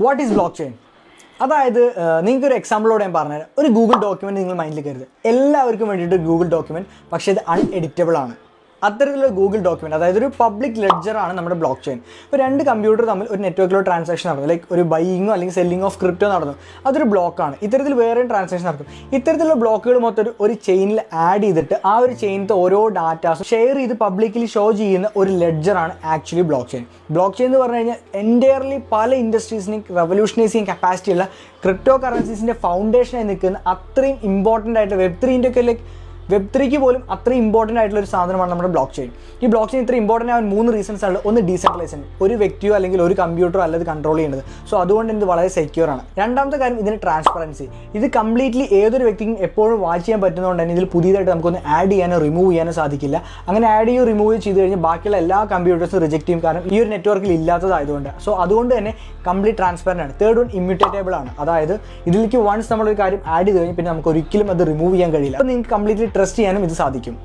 What is block chain അതായത് നിങ്ങൾക്ക് ഒരു എക്സാമ്പിളോടെ ഞാൻ പറഞ്ഞുതരാം. ഒരു ഗൂഗിൾ ഡോക്യുമെന്റ് നിങ്ങൾ മൈൻഡിൽ കരുത് എല്ലാവർക്കും വേണ്ടിയിട്ട് ഗൂഗിൾ ഡോക്യുമെന്റ് പക്ഷേ ഇത് അൺഎഡിറ്റബിൾ ആണ്. അത്തരത്തിലുള്ള ഗൂഗിൾ ഡോക്യുമെന്റ് അതായത് ഒരു പബ്ലിക് ലെഡ്ജറാണ് നമ്മുടെ ബ്ലോക്ക് ചെയിൻ ഇപ്പോൾ രണ്ട് കമ്പ്യൂട്ടർ തമ്മിൽ ഒരു നെറ്റ്വർക്കിലോ ട്രാൻസാക്ഷൻ നടന്നു. ലൈക്ക് ഒരു ബൈയിങ്ങോ അല്ലെങ്കിൽ സെല്ലിംഗ് ഓഫ് ക്രിപ്റ്റോ നടന്നു. അതൊരു ബ്ലോക്കാണ് ഇത്തരത്തിൽ വേറെ ട്രാൻസാക്ഷൻ നടക്കും. ഇത്തരത്തിലുള്ള ബ്ലോക്കുകൾ മൊത്തം ഒരു- ചെയിനിൽ ആഡ് ചെയ്തിട്ട് ആ ഒരു ചെയിനത്തെ ഓരോ ഡാറ്റാസും ഷെയർ ചെയ്ത് പബ്ലിക്കലി ഷോ ചെയ്യുന്ന ഒരു ലെഡ്ജറാണ് actually block chain block chain എന്ന് പറഞ്ഞു കഴിഞ്ഞാൽ എന്റയർലി പല ഇൻഡസ്ട്രീസിനെയും റെവല്യൂഷണൈസ് ചെയ്യാൻ കപ്പാസിറ്റി ഉള്ള ക്രിപ്റ്റോ കറൻസീസിന്റെ ഫൗണ്ടേഷനായി നിൽക്കുന്ന അത്രയും ഇമ്പോർട്ടന്റ് ആയിട്ട് വെബ് ത്രീന്റെ ഒക്കെ ലൈക്ക് വെബ് ത്രീക്ക് പോലും അത്ര ഇമ്പോർട്ടന്റ് ആയിട്ടുള്ള ഒരു സാധനമാണ് നമ്മുടെ ബ്ലോക്ക് ചെയിൻ ഈ ബ്ലോക്ക് ചെയിൻ ഇത്ര ഇമ്പോർട്ടന്റ് ആവാൻ മൂന്ന് റീസൺസ് ആണ് ഒന്ന് ഡീസെൻട്രലൈസേഷൻ ഒരു വ്യക്തിയോ അല്ലെങ്കിൽ ഒരു കമ്പ്യൂട്ടറോ അല്ലത് കൺട്രോൾ ചെയ്യുന്നത്. സോ അതുകൊണ്ട് ഇത് വളരെ സെക്യൂർ ആണ്. രണ്ടാമത്തെ കാര്യം ഇതിന് ട്രാൻസ്പെറൻസി ഇത് കംപ്ലീറ്റ്ലി ഏതൊരു വ്യക്തിക്കും എപ്പോഴും വാച്ച് ചെയ്യാൻ പറ്റുന്നതുകൊണ്ട് തന്നെ ഇതിൽ പുതിയതായിട്ട് നമുക്കൊന്ന് ആഡ് ചെയ്യാനോ റിമൂവ് ചെയ്യാനോ സാധിക്കില്ല. അങ്ങനെ ആഡ് ചെയ്യോ റിമൂവ് ചെയ്ത് കഴിഞ്ഞാൽ ബാക്കിയുള്ള എല്ലാ കമ്പ്യൂട്ടേഴ്സും റിജക്റ്റ് ചെയ്യും. കാരണം ഈ ഒരു നെറ്റ്വർക്കിൽ ഇല്ലാത്തതായതുകൊണ്ട്. സോ അതുകൊണ്ട് തന്നെ കംപ്ലീറ്റ് ട്രാൻസ്പെറന്റ് ആണ്. തേർഡ് വൺ ഇമ്മ്യൂട്ടേറ്റബിൾ ആണ്. അതായത് ഇതിലേക്ക് വൺസ് നമ്മളൊരു കാര്യം ആഡ് ചെയ്ത് കഴിഞ്ഞാൽ പിന്നെ നമുക്ക് ഒരിക്കലും അത് റിമൂവ് ചെയ്യാൻ കഴിയില്ല. അപ്പോൾ നിങ്ങൾക്ക് കംപ്ലീറ്റ്ലി ട്രസ്റ്റ് ചെയ്യാനും ഇത് സാധിക്കും.